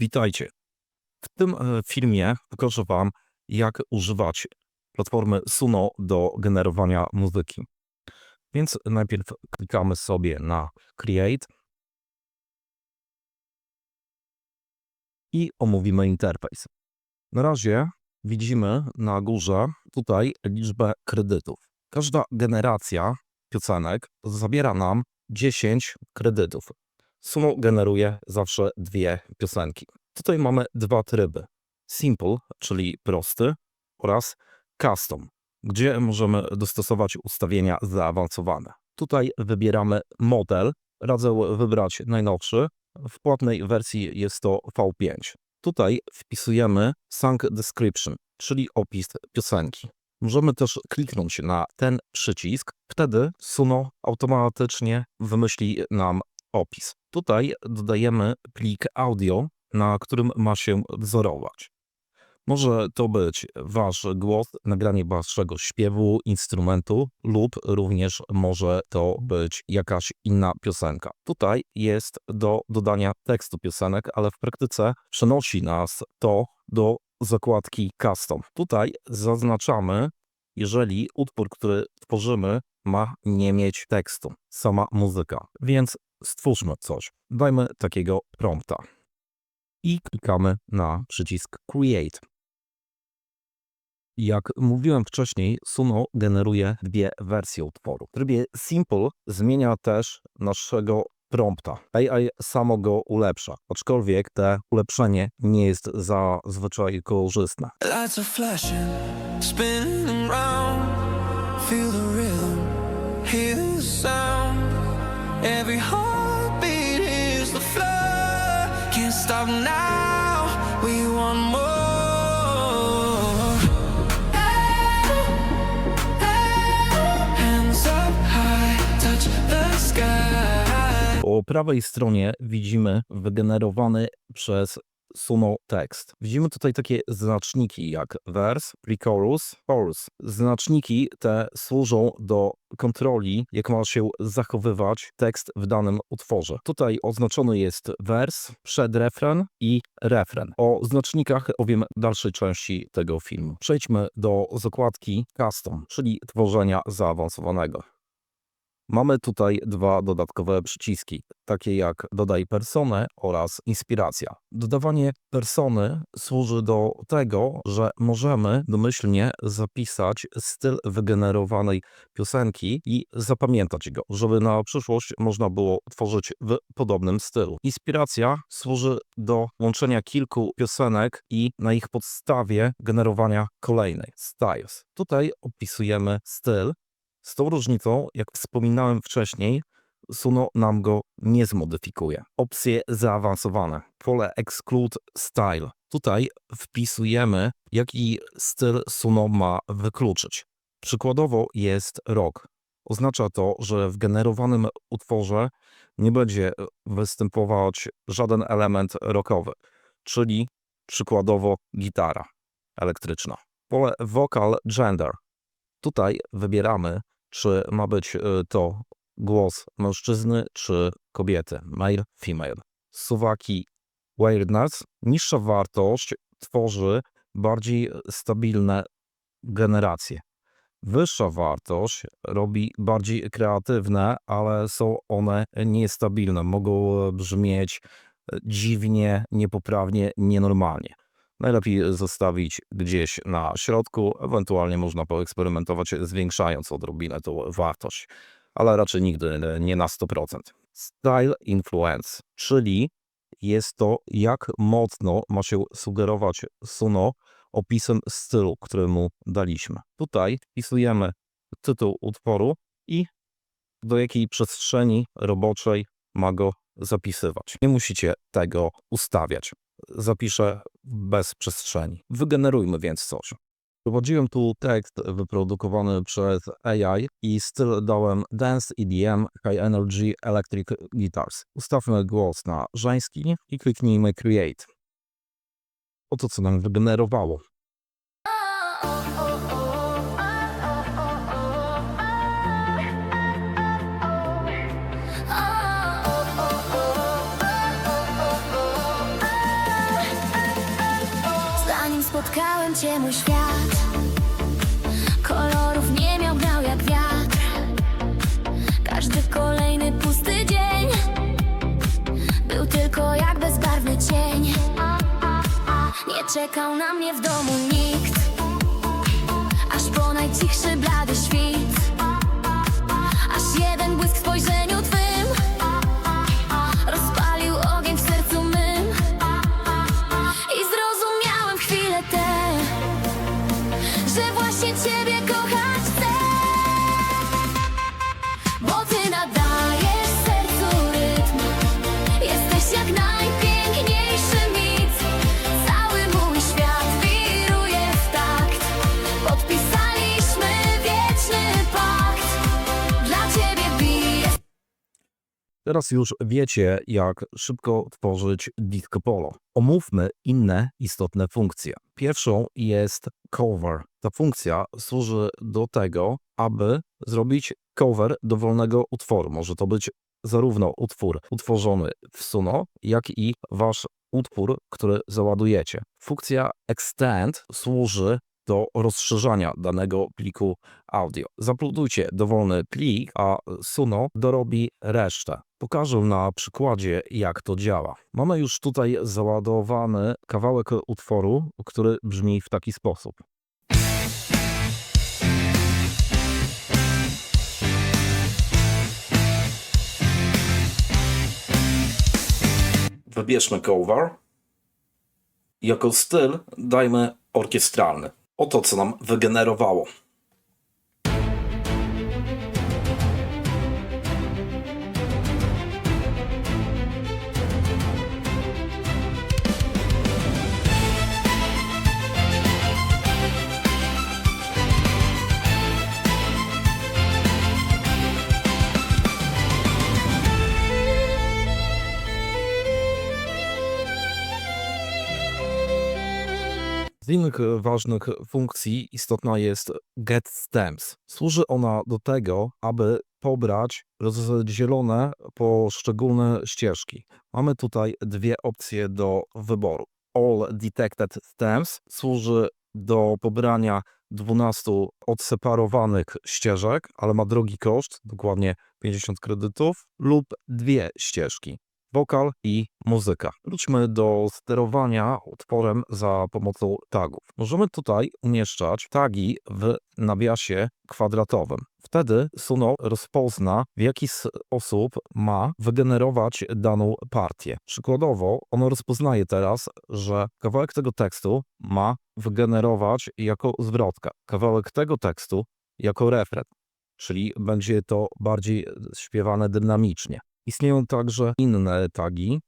Witajcie. W tym e, filmie pokażę Wam, jak używać platformy Suno do generowania muzyki. Więc najpierw klikamy sobie na Create i omówimy interfejs. Na razie widzimy na górze tutaj liczbę kredytów. Każda generacja piosenek zabiera nam 10 kredytów. Sumo generuje zawsze dwie piosenki. Tutaj mamy dwa tryby. Simple, czyli prosty oraz custom, gdzie możemy dostosować ustawienia zaawansowane. Tutaj wybieramy model. Radzę wybrać najnowszy. W płatnej wersji jest to V5. Tutaj wpisujemy Song Description, czyli opis piosenki. Możemy też kliknąć na ten przycisk, wtedy Suno automatycznie wymyśli nam opis. Tutaj dodajemy plik audio, na którym ma się wzorować. Może to być wasz głos, nagranie waszego śpiewu, instrumentu, lub również może to być jakaś inna piosenka. Tutaj jest do dodania tekstu piosenek, ale w praktyce przenosi nas to do zakładki Custom. Tutaj zaznaczamy, jeżeli utwór, który tworzymy, ma nie mieć tekstu, sama muzyka. Więc stwórzmy coś. Dajmy takiego prompta. I klikamy na przycisk Create. Jak mówiłem wcześniej, Suno generuje dwie wersje utworu. W trybie Simple zmienia też naszego prompta. AI samo go ulepsza, aczkolwiek te ulepszenie nie jest zazwyczaj korzystne. Lights are flashing, spinning round. Every heartbeat is the. Can't stop now. We want more. Po prawej stronie widzimy wygenerowany przez Suno tekst. Widzimy tutaj takie znaczniki jak vers, pre-chorus, chorus. Znaczniki te służą do kontroli, jak ma się zachowywać tekst w danym utworze. Tutaj oznaczony jest wers, przedrefren i refren. O znacznikach powiem w dalszej części tego filmu. Przejdźmy do zakładki Custom, czyli tworzenia zaawansowanego. Mamy tutaj dwa dodatkowe przyciski, takie jak dodaj personę oraz inspiracja. Dodawanie persony służy do tego, że możemy domyślnie zapisać styl wygenerowanej piosenki i zapamiętać go, żeby na przyszłość można było tworzyć w podobnym stylu. Inspiracja służy do łączenia kilku piosenek i na ich podstawie generowania kolejnej. Styles. Tutaj opisujemy styl, z tą różnicą, jak wspominałem wcześniej, Suno nam go nie zmodyfikuje. Opcje zaawansowane. Pole Exclude Style. Tutaj wpisujemy, jaki styl Suno ma wykluczyć. Przykładowo jest rock. Oznacza to, że w generowanym utworze nie będzie występować żaden element rockowy, czyli przykładowo gitara elektryczna. Pole Vocal Gender. Tutaj wybieramy, czy ma być y, to głos mężczyzny czy kobiety, male, female. Suwaki weirdness, niższa wartość tworzy bardziej stabilne generacje. Wyższa wartość robi bardziej kreatywne, ale są one niestabilne. Mogą brzmieć e, dziwnie, niepoprawnie, nienormalnie. Najlepiej zostawić gdzieś na środku, ewentualnie można poeksperymentować zwiększając odrobinę tą wartość, ale raczej nigdy nie na 100%. Style influence, czyli jest to jak mocno ma się sugerować Suno opisem stylu, który mu daliśmy. Tutaj wpisujemy tytuł utworu i do jakiej przestrzeni roboczej ma go zapisywać. Nie musicie tego ustawiać zapiszę bez przestrzeni. Wygenerujmy więc coś. Prowadziłem tu tekst wyprodukowany przez AI i styl dałem Dance EDM High Energy Electric Guitars. Ustawmy głos na żeński i kliknijmy Create. Oto co nam wygenerowało. Spotkałem cię, mój świat. Kolorów nie miał, grał jak wiatr. Każdy kolejny pusty dzień Był tylko jak bezbarwny cień. Nie czekał na mnie w domu nikt. Aż po najcichszy blady świt. Aż jeden błysk w spojrzeniu twym Teraz już wiecie, jak szybko tworzyć disco polo. Omówmy inne istotne funkcje. Pierwszą jest cover. Ta funkcja służy do tego, aby zrobić cover dowolnego utworu. Może to być zarówno utwór utworzony w Suno, jak i wasz utwór, który załadujecie. Funkcja extend służy do rozszerzania danego pliku audio. Zapludujcie dowolny plik, a Suno dorobi resztę. Pokażę na przykładzie, jak to działa. Mamy już tutaj załadowany kawałek utworu, który brzmi w taki sposób. Wybierzmy cover. Jako styl dajmy orkiestralny. Oto co nam wygenerowało. Z innych ważnych funkcji istotna jest get stems. Służy ona do tego, aby pobrać rozdzielone poszczególne ścieżki. Mamy tutaj dwie opcje do wyboru. All detected stems służy do pobrania 12 odseparowanych ścieżek, ale ma drogi koszt, dokładnie 50 kredytów, lub dwie ścieżki wokal i muzyka. Wróćmy do sterowania utworem za pomocą tagów. Możemy tutaj umieszczać tagi w nawiasie kwadratowym. Wtedy Suno rozpozna, w jaki sposób ma wygenerować daną partię. Przykładowo, ono rozpoznaje teraz, że kawałek tego tekstu ma wygenerować jako zwrotka. Kawałek tego tekstu jako refren, czyli będzie to bardziej śpiewane dynamicznie. Istnieją także inne tagi,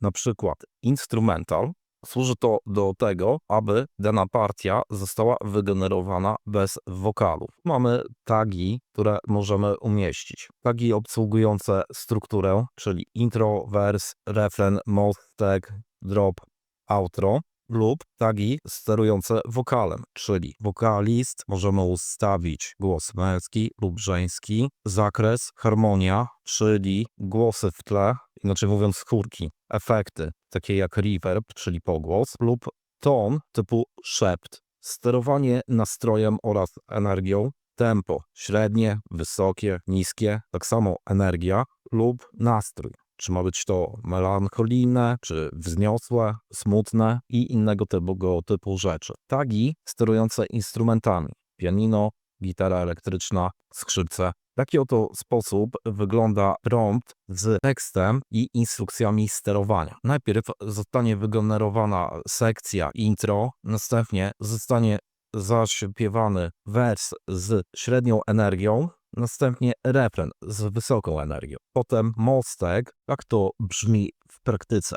na przykład instrumental. Służy to do tego, aby dana partia została wygenerowana bez wokalów. Mamy tagi, które możemy umieścić. Tagi obsługujące strukturę, czyli intro, vers, refren, mostek, drop, outro lub tagi sterujące wokalem, czyli wokalist możemy ustawić głos męski lub żeński, zakres, harmonia, czyli głosy w tle, inaczej mówiąc chórki, efekty takie jak reverb, czyli pogłos lub ton typu szept, sterowanie nastrojem oraz energią, tempo średnie, wysokie, niskie, tak samo energia lub nastrój. Czy ma być to melancholijne, czy wzniosłe, smutne i innego typu, typu rzeczy. Tagi sterujące instrumentami. Pianino, gitara elektryczna, skrzypce. Taki oto sposób wygląda prompt z tekstem i instrukcjami sterowania. Najpierw zostanie wygenerowana sekcja intro, następnie zostanie zaśpiewany wers z średnią energią, następnie refren z wysoką energią. Potem mostek, jak to brzmi w praktyce.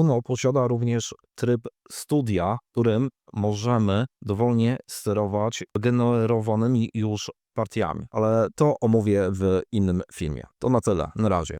Suno posiada również tryb studia, którym możemy dowolnie sterować generowanymi już partiami, ale to omówię w innym filmie. To na tyle, na razie.